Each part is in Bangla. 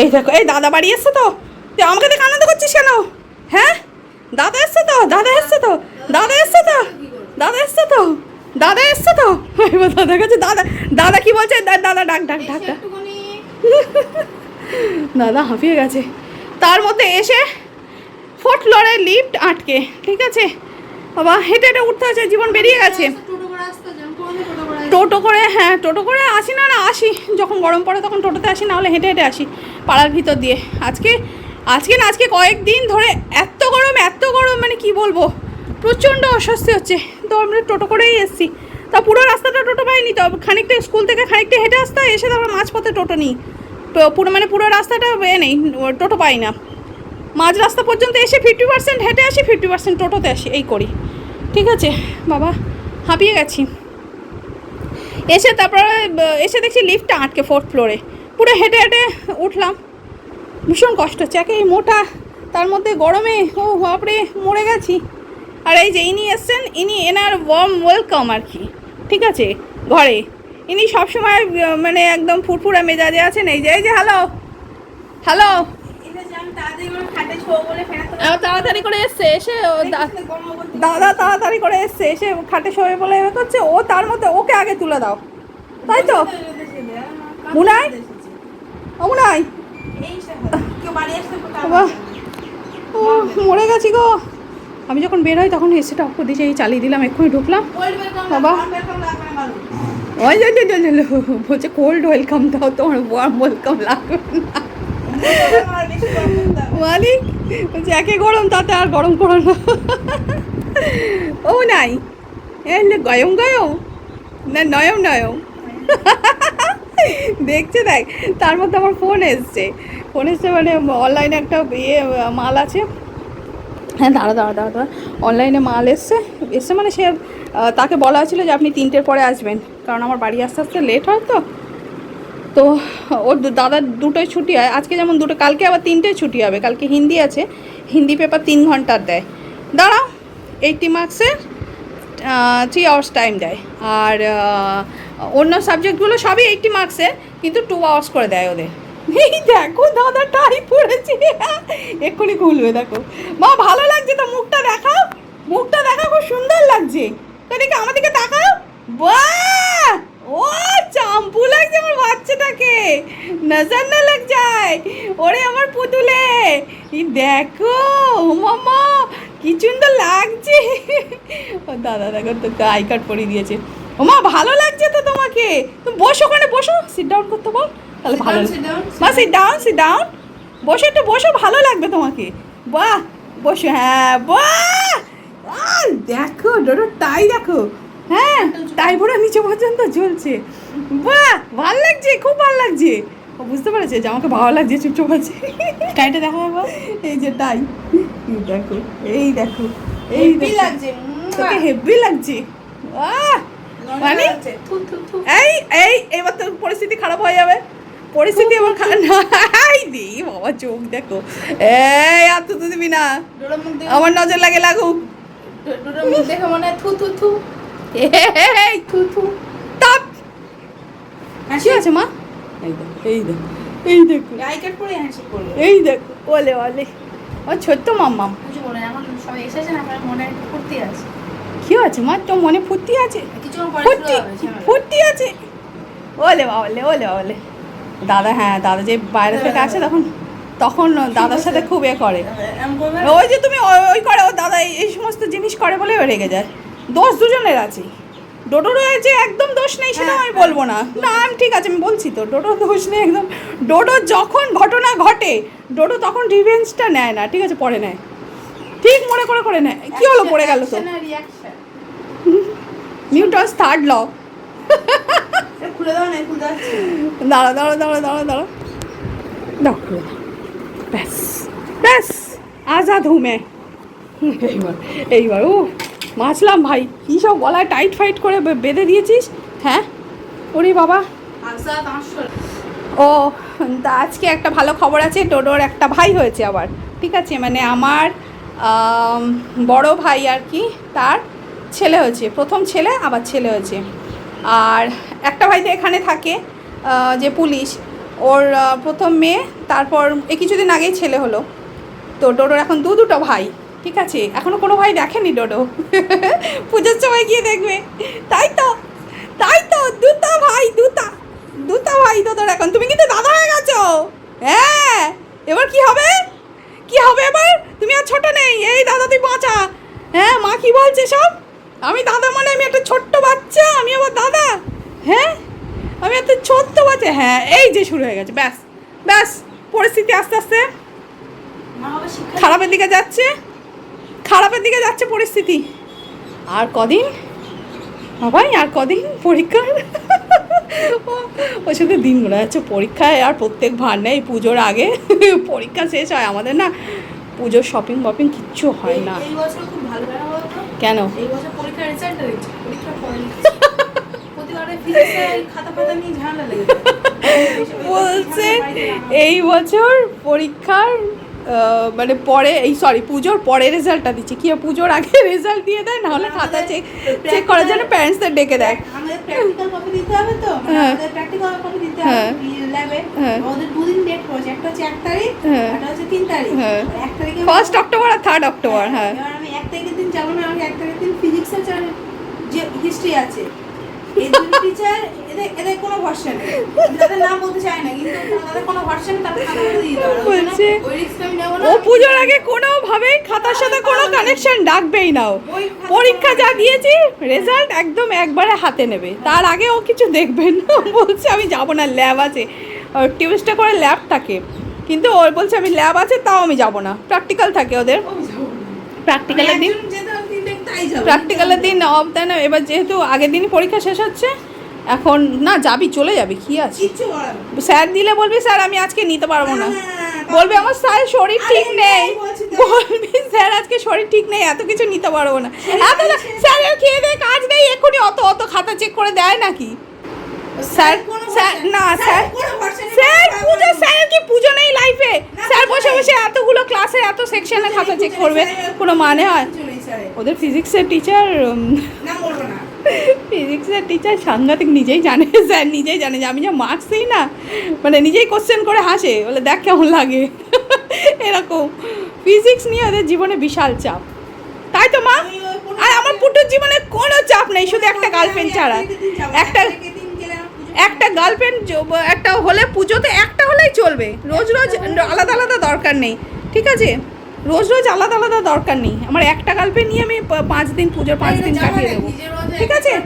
এই দেখো, এই দাদা বাড়ি এসছে তো? তুই আমাকে দেখে আনন্দ করছিস কেন? হ্যাঁ? দাদা এসছে তো? দাদা এসছে তো? দাদা এসছে তো? দাদা এসছে তো? দাদা এসছে তো? দাদার কাছে দাদা দাদা কি বলছে? দাদা, ডাক ডাক ডাক ডাক। দাদা হাঁপিয়ে গেছে। তার মধ্যে এসে ফোর্থ ফ্লোরে লিফট আটকে, ঠিক আছে? বাবা হেঁটে হেঁটে উঠতে হচ্ছে জীবন বেরিয়ে গেছে। টোটো করে হ্যাঁ টোটো করে আসি না না আসি। যখন গরম পড়ে তখন টোটোতে আসি না হলে হেঁটে হেঁটে আসি পাড়ার ভিতর দিয়ে। আজকে আজকে না আজকে কয়েকদিন ধরে এত গরম এত গরম মানে কি বলব? প্রচণ্ড অস্বস্তি হচ্ছে। তো আমরা টোটো করেই এসেছি। তা পুরো রাস্তাটা টোটো পাইনি তো খানিকটা স্কুল থেকে খানিকটা হেঁটে আসতে এসে তারপর মাঝপথে টোটো নিই। তো পুরো মানে পুরো রাস্তাটা এ নেই টোটো পাই না। মাঝ রাস্তা পর্যন্ত এসে ফিফটি পার্সেন্ট হেঁটে আসি ফিফটি পার্সেন্ট টোটোতে আসি, এই করি। ঠিক আছে? বাবা, হাঁপিয়ে গেছি। এসে তারপরে এসে দেখছি লিফটটা আটকে ফোর্থ ফ্লোরে পুরো হেঁটে হেঁটে উঠলাম। ভীষণ কষ্ট হচ্ছে। একে মোটা, তার মধ্যে গরমে, ও বাপরে, মরে গেছি। আর এই যে ইনি এসছেন, ইনি এনার ওয়ার্ম ওয়েলকাম আর কি। ঠিক আছে? ঘরে। ইনি সবসময় মানে একদম ফুরফুরা মেজাজে আছেন। এই যে এই যে হ্যালো হ্যালো তাড়াতাড়ি করে এসছে এসে ও দাদা তাড়াতাড়ি করে এসছে এসে খাটে শোয়ে বলে এ করছে ও তার মধ্যে ওকে আগে তুলে দাও। তাই তো? মুনাই? ও মুনাই? বাবা ও মরে গেছি গো। আমি যখন বের হই তখন এসিটা অফ করে দিয়েছি এই চালিয়ে দিলাম এক্ষুনি ঢুকলাম। বাবা। ওই বলছে কোল্ড ওয়েলকাম দাও তোমার ওয়ার্ম ওয়েলকাম লাগবে না। মালিক, বলছে, একে গরম, তাতে আর গরম করো না। ও নাই। এ গয়ম গয়ম? না, নয়ম নয়ম। দেখছে, দেখ, তার মধ্যে আমার ফোন এসছে। ফোন এসছে মানে অনলাইনে একটা ইয়ে মাল আছে। হ্যাঁ দাঁড়া দাঁড়া দাঁড়া দাঁড়া। অনলাইনে মাল এসছে। এসছে মানে সে তাকে বলা হয়েছিল যে আপনি তিনটের পরে আসবেন। কারণ আমার বাড়ি আসতে আসতে লেট হয় তো। তো ওর দাদার দুটোই ছুটি হয়। আজকে যেমন দুটো, কালকে আবার তিনটেই ছুটি হবে। কালকে হিন্দি আছে। হিন্দি পেপার তিন ঘণ্টার দেয়। দাঁড়াও এইটটি মার্কসের থ্রি আওয়ার্স টাইম দেয়। আর অন্য সাবজেক্টগুলো সবই এইটটি মার্কসের কিন্তু টু আওয়ার্স করে দেয় ওদের। এই দেখো দাদা টাই পড়েছে। এক্ষুনি খুলবে, দেখো। মা, ভালো লাগছে তো মুখটা দেখাও। মুখটা দেখাও, খুব সুন্দর লাগছে। এদিকে আমাদেরকে তাকাও। বাহ! ও চাম্পু লাগছে আমার বাচ্চাটাকে। নজর না লাগ যায়। ওরে আমার পুতুলে। দেখো ও মামা কি সুন্দর লাগছে। ও দাদা দেখো তো আই কার্ড পরিয়ে দিয়েছে। ও মা ভালো লাগছে তো তোমাকে। তুমি বসো ওখানে বসো। সিট ডাউন করতে বল। তাহলে ভালো মা সিট ডাউন সিট ডাউন বসে একটু বসো ভালো লাগবে তোমাকে। বাহ বসো হ্যাঁ বাহ। দেখো ডোডো টাই দেখো। হ্যাঁ তাই পুরো নিচে পর্যন্ত ঝুলছে। বাহ ভালো লাগছে খুব ভালো লাগছে। ও বুঝতে পেরেছে যে আমাকে ভালো লাগছে চুপচুপ আছে। টাইটা দেখো একবার। এই যে টাই এই দেখো এই দেখো এই লাগছে তোকে হেভি লাগছে। আহ মানে? থু থু থু। এই এই এবার তো পরিস্থিতি খারাপ হয়ে যাবে। পরিস্থিতি এবার খারাপ নাই দি বাবা চোখ দেখো। এই আর তো দিবি না। আমার নজর লাগে লাগুক। দেখে মনে থু থু থু। এই থু থু। তাপ। হাসি কি আছে মা? এই দেখো এই দেখো এই দেখো। আই কার্ড পরে হাসি করবে। এই দেখো ওলে ওলে। ও ছোট্ট মাম্মাম। কিছু বলে এখন সবাই এসেছেন আপনার মনে ফুর্তি আছে। কি আছে মা? তোর মনে ফুর্তি আছে? ফুর্তি। ফুর্তি আছে ওলে বাবলে ওলে বাবলে দাদা হ্যাঁ দাদা যে বাইরে থেকে আসে তখন তখন দাদার সাথে খুব এ করে? ওই যে তুমি ওই- ওই করে ও দাদা এই- এই সমস্ত জিনিস করে বলে রেগে যায়। দোষ দুজনের আছে। ডোডোর যে একদম দোষ নেই সেটা আমি বলব না। না আমি ঠিক আছে আমি বলছি তো ডোডোর দোষ নেই একদম। ডোডো যখন ঘটনা ঘটে ডোডো তখন রিভেঞ্জটা নেয় না ঠিক আছে পরে নেয়। ঠিক মনে করে করে নেয়। কি হলো পড়ে গেল তো। নিউটনস থার্ড ল দাঁড়া দাঁড়া দাঁড়া দাঁড়া দাঁড়া। দাও খুলে। ব্যাস ব্যাস আজাদ হুঁ मैं এইবার এইবার ও মাছলাম ভাই। কী সব গলায় টাইট ফাইট করে বেঁধে দিয়েছিস? হ্যাঁ? ওরে বাবা। ও, তা আজকে একটা ভালো খবর আছে, ডোডোর একটা ভাই হয়েছে আবার। ঠিক আছে মানে আমার বড় ভাই আর কি, তার ছেলে হয়েছে। প্রথম ছেলে, আবার ছেলে হয়েছে। আর একটা ভাই তো এখানে থাকে যে পুলিশ। ওর প্রথম মেয়ে, তারপর এই কিছুদিন আগেই ছেলে হলো। তো ডোডোর এখন দু দুটো ভাই। ঠিক আছে এখনও কোনো ভাই দেখেনি ডোডো। পুজোর সময় গিয়ে দেখবে। তাই তো তাই তো দুটা ভাই দুটা দুটা ভাই তো তোর এখন। তুমি কিন্তু দাদা হয়ে গেছো। হ্যাঁ এবার কি হবে? কি হবে এবার? তুমি আর ছোট নেই এই দাদা তুই বাঁচা। হ্যাঁ মা কি বলছে সব? আমি দাদা মানে আমি একটা ছোট্ট বাচ্চা আমি আবার দাদা? হ্যাঁ আমি একটা ছোট্ট বাচ্চা। হ্যাঁ এই যে শুরু হয়ে গেছে ব্যাস ব্যাস পরিস্থিতি আস্তে আস্তে খারাপের দিকে যাচ্ছে। খারাপের দিকে যাচ্ছে পরিস্থিতি। আর কদিন? বাবাই আর কদিন পরীক্ষার? ওই সাথে দিন গোনা যাচ্ছে পরীক্ষায় আর প্রত্যেক ভার নেই পুজোর আগে। পরীক্ষা শেষ হয় আমাদের না পুজোর শপিং বপিং কিচ্ছু হয় না। কেন। বলছে এই বছর পরীক্ষার মানে পরে এই সরি পুজোর পরে রেজাল্টটা দিচ্ছে। কি পুজোর আগে রেজাল্ট দিয়ে দেয়? নাহলে খাতা চেক চেক করার জন্য প্যারেন্টসদের ডেকে দেয়। আমাদের প্র্যাকটিক্যাল কপি দিতে হবে তো? মানে হ্যাঁ। আমাদের প্র্যাকটিক্যাল কপি দিতে হ্যাঁ। হবে ল্যাবে হ্যাঁ। ওদের দুদিন ডেট পড়েছে। একটা হচ্ছে এক তারিখ হ্যাঁ। একটা হচ্ছে তিন তারিখ। হ্যাঁ। এক তারিখে ফার্স্ট অক্টোবর আর থার্ড অক্টোবর হ্যাঁ। এবার আমি এক তারিখের দিন যাব না আমি এক তারিখের দিন ফিজিক্সের যে হিস্ট্রি আছে। এই দুটো টিচার এদের এদের কোনো ভরসা নেই। আমি তাদের নাম বলতে চাই না কিন্তু তাদের কোনো ভরসা নেই তাদের খাতা করে দিয়ে দেওয়া বলছে, ওই রিস্ক আমি নেব না। ও পুজোর আগে কোনোভাবেই খাতার সাথে কোনো কানেকশন ডাকবেই না। পরীক্ষা যা দিয়েছি রেজাল্ট একদম একবারে হাতে নেবে। তার আগে ও কিছু দেখবে না। বলছে আমি যাব না ল্যাব আছে। টিউসডে করে ল্যাব থাকে। কিন্তু ওর বলছে আমি ল্যাব আছে তাও আমি যাব না। প্র্যাকটিক্যাল থাকে ওদের। আমি যাব প্র্যাকটিক্যালের দিন প্র্যাকটিক্যালের দিন অফ দেয় না এবার যেহেতু আগের দিনই পরীক্ষা শেষ হচ্ছে এখন না যাবি চলে যাবি কি আছে। স্যার দিলে বলবি স্যার আমি আজকে নিতে পারব না। বলবি আমার স্যার শরীর ঠিক নেই। বলবি স্যার আজকে শরীর ঠিক নেই এত কিছু নিতে পারব না। এত স্যারের খেয়ে দেয় কাজ নেই এক্ষুনি অত অত খাতা চেক করে দেয় নাকি? স্যার কোনো স্যার না স্যার। স্যার পুজো স্যার কি পুজো নেই লাইফে স্যার বসে। বসে এতগুলো ক্লাসে এত সেকশনে খাতা চেক করবে কোনো মানে হয়। ওদের ফিজিক্সের টিচার। ফিজিক্সের টিচার সাংঘাতিক নিজেই জানে স্যার নিজেই জানে যে আমি যা মার্কস দিই না মানে নিজেই কোশ্চেন করে হাসে বলে দেখ কেমন লাগে এরকম ফিজিক্স নিয়ে ওদের জীবনে বিশাল চাপ তাই তো মা আর আমার পুটুর জীবনে কোনো চাপ নেই শুধু একটা গার্লফ্রেন্ড ছাড়া। একটা একটা গার্লফ্রেন্ড একটা হলে পুজোতে একটা হলেই চলবে। রোজ রোজ আলাদা আলাদা দরকার নেই ঠিক আছে? রোজ রোজ আলাদা আলাদা দরকার নেই। আমার একটা গার্লফ্রেন্ড নিয়ে আমি পাঁচ দিন পুজোর পাঁচ দিন কাটিয়ে দেবো। ঠিক আছে?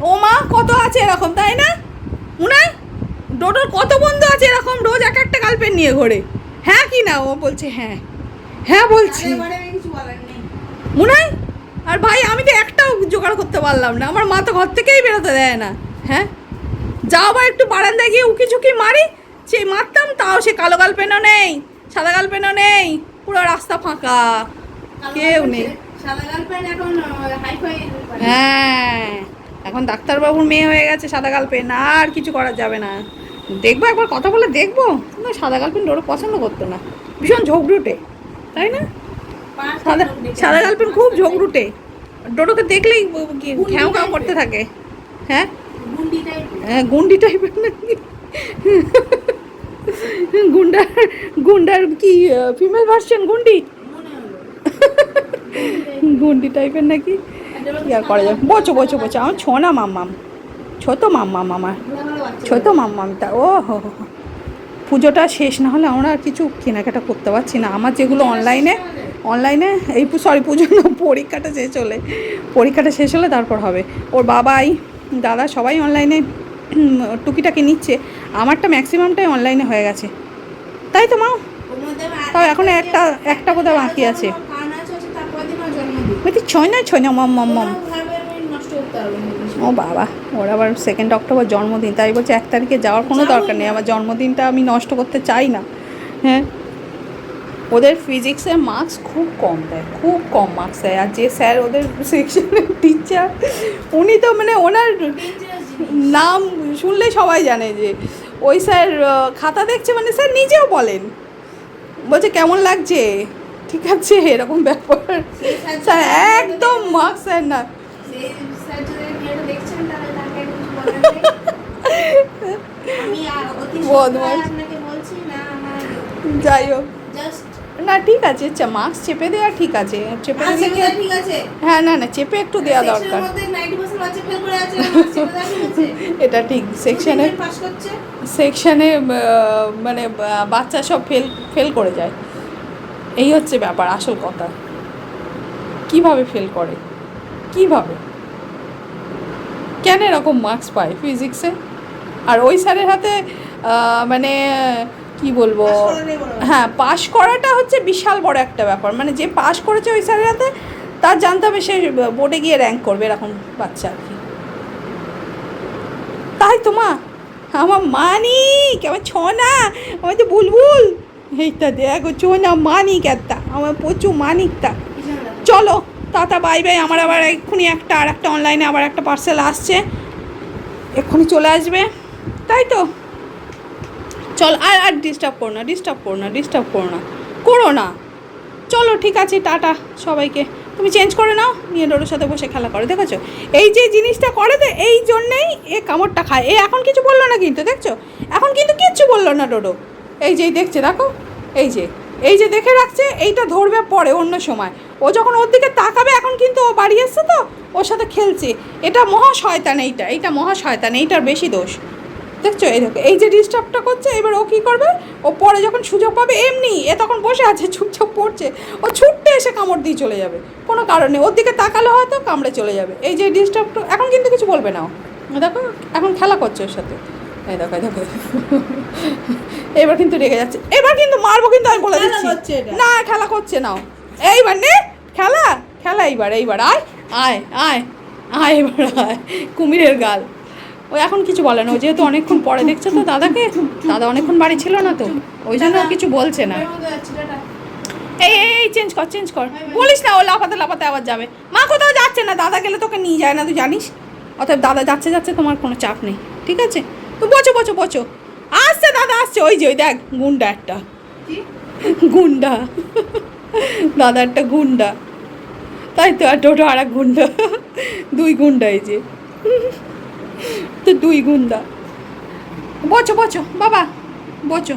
ও মা কত আছে এরকম তাই না? মুনাই ডোডোর কত বন্ধু আছে এরকম? রোজ এক একটা গার্লফ্রেন্ড নিয়ে ঘোরে। হ্যাঁ কি না? ও বলছে হ্যাঁ। হ্যাঁ বলছি। তাদের বারে আর ভাই আমি তো একটাও জোগাড় করতে পারলাম না। আমার মা তো ঘর থেকেই বেরোতে দেয় না। হ্যাঁ? যাও বা একটু বারান্দায় গিয়ে উকি ঝুঁকি মারি সেই মারতাম তাও সে কালো গাল পেনও নেই সাদা গাল পেনও নেই পুরো রাস্তা ফাঁকা কেউ নেই। হ্যাঁ এখন ডাক্তারবাবুর মেয়ে হয়ে গেছে সাদা গাল পেন আর কিছু করা যাবে না। দেখব একবার কথা বলে দেখব। না সাদা গাল পেন ওরা পছন্দ করতো না। ভীষণ ঝগড়ুটে তাই না? সাদা সাদা খুব ঝগড়ুটে। ডোডোকে দেখলেই ঘ্যাও ঘ্যাও করতে থাকে। হ্যাঁ? গুন্ডি হ্যাঁ, গুন্ডি টাইপের নাকি? গুন্ডার গুন্ডার কি ফিমেল ভার্সন গুন্ডি? গুন্ডি টাইপের নাকি? কি আর করা যাবে? বোঝো বোঝো বোঝো আমার ছো না মাম্মাম। ছোট মাম্মাম আমার। ছোট মাম্মাম তা ও হো। পুজোটা শেষ না হলে আমরা আর কিছু কেনাকাটা করতে পারছি না। আমার যেগুলো অনলাইনে অনলাইনে এই সরি পুজো না পরীক্ষাটা শেষ হলে পরীক্ষাটা শেষ হলে তারপর হবে। ওর বাবাই দাদা সবাই অনলাইনে টুকিটাকি নিচ্ছে। আমারটা ম্যাক্সিমামটাই অনলাইনে হয়ে গেছে। তাই তো মা? তাও এখনও একটা- একটা বোধহয় বাকি আছে। বলছি ছয় নয় ছয় না মম মম মম। ও বাবা ওর আবার সেকেন্ড অক্টোবর জন্মদিন তাই বলছে এক তারিখে যাওয়ার কোনো দরকার নেই। আমার জন্মদিনটা আমি নষ্ট করতে চাই না। হ্যাঁ? ওদের ফিজিক্সের মার্কস খুব কম দেয় খুব কম মার্কস দেয়। আর যে স্যার ওদের সেকশনের টিচার উনি তো মানে ওনার নাম শুনলে সবাই জানে যে ওই স্যার খাতা দেখছে মানে স্যার নিজেও বলেন। বলছে কেমন লাগছে? ঠিক আছে এরকম ব্যাপার। স্যার একদম মার্কস স্যার না। যাই হোক। জাস্ট না ঠিক আছে মাস্ক চেপে দেওয়া ঠিক আছে। চেপে দিলে কি ঠিক আছে। হ্যাঁ না না চেপে একটু দেওয়া দরকার। মধ্যে 90% বাচ্চা ফেল করে আছে মার্কস চেপে দেওয়া ঠিক আছে। এটা ঠিক সেকশনে সেকশনে মানে বাচ্চা সব ফেল ফেল করে যায়। এই হচ্ছে ব্যাপার আসল কথা। কীভাবে ফেল করে? কীভাবে? কেন এরকম মার্কস পায় ফিজিক্সে আর ওই স্যারের হাতে মানে কি বলব। হ্যাঁ পাশ করাটা হচ্ছে বিশাল বড় একটা ব্যাপার। মানে যে পাশ করেছে ওই স্যারের হাতে তার জানতে হবে সে বোর্ডে গিয়ে র্যাঙ্ক করবে এরকম বাচ্চা আর কি। তাই তো মা। আমার মানিক আমার ছনা আমার তো বুলবুল। এইটা দেখো ছোনা মানিক একটা আমার প্রচুর মানিকটা। চলো টাটা বাই বাই আমার আবার এক্ষুনি একটা আর একটা অনলাইনে আবার একটা পার্সেল আসছে। এক্ষুনি চলে আসবে। তাই তো। চল, আর আর ডিস্টার্ব করো না ডিস্টার্ব করো না ডিস্টার্ব করো না। করো না। চলো, ঠিক আছে, টাটা সবাইকে। তুমি চেঞ্জ করে নাও, নিয়ে ডোডোর সাথে বসে খেলা করো, দেখেছ? এই যে জিনিসটা করে তো এই জন্যেই এ কামড়টা খায়। এ এখন কিছু বলল না কিন্তু, দেখছ? এখন কিন্তু কিচ্ছু বলল না ডোডো এই যে দেখছে, দেখো? এই যে এই যে দেখে রাখছে, এইটা ধরবে পরে, অন্য সময়। ও যখন ওর দিকে তাকাবে, এখন কিন্তু ও বাড়ি এসছে তো, ওর সাথে খেলছে। এটা মহা শয়তান এইটা এইটা মহা শয়তান, এইটার বেশি দোষ। দেখছ? এই দেখো এই যে ডিস্টার্বটা করছে এবার ও কী করবে? ও পরে যখন সুযোগ পাবে এমনি এ তখন বসে আছে চুপচাপ পড়ছে। ও ছুটতে এসে কামড় দিয়ে চলে যাবে। কোনো কারণে ওর দিকে তাকালে হয়তো কামড়ে চলে যাবে। এই যে ডিস্টার্বটা এখন কিন্তু কিছু বলবে না ও। দেখো এখন খেলা করছে ওর সাথে। এই দেখো দেখো। এবার কিন্তু রেগে যাচ্ছে। এবার কিন্তু মারবো কিন্তু আমি বলে দিচ্ছি। না খেলা করছে না ও। এইবার নে খেলা খেলা এইবার এইবার আয় আয় আয় আয় এবার আয়। কুমিরের গাল। ও এখন কিছু বলে না ও যেহেতু অনেকক্ষণ পরে দেখছে তো দাদাকে দাদা অনেকক্ষণ বাড়ি ছিল না তো ওই জন্য কিছু বলছে না। এই এই চেঞ্জ কর চেঞ্জ কর। বলিস না ও লাফাতে লাফাতে আবার যাবে। মা কোথাও যাচ্ছে না দাদা গেলে তোকে নিয়ে যায় না তুই জানিস? অতএব দাদা যাচ্ছে যাচ্ছে তোমার কোনো চাপ নেই ঠিক আছে? তো বচো বচো বচো আসছে দাদা আসছে ওই যে ওই দেখ গুন্ডা একটা। গুন্ডা। দাদা একটা গুন্ডা। তাই তো আর টোটো আর এক গুন্ডা। দুই গুন্ডা এই যে। তো দুই গুন্ডা বচো বচো বাবা বচো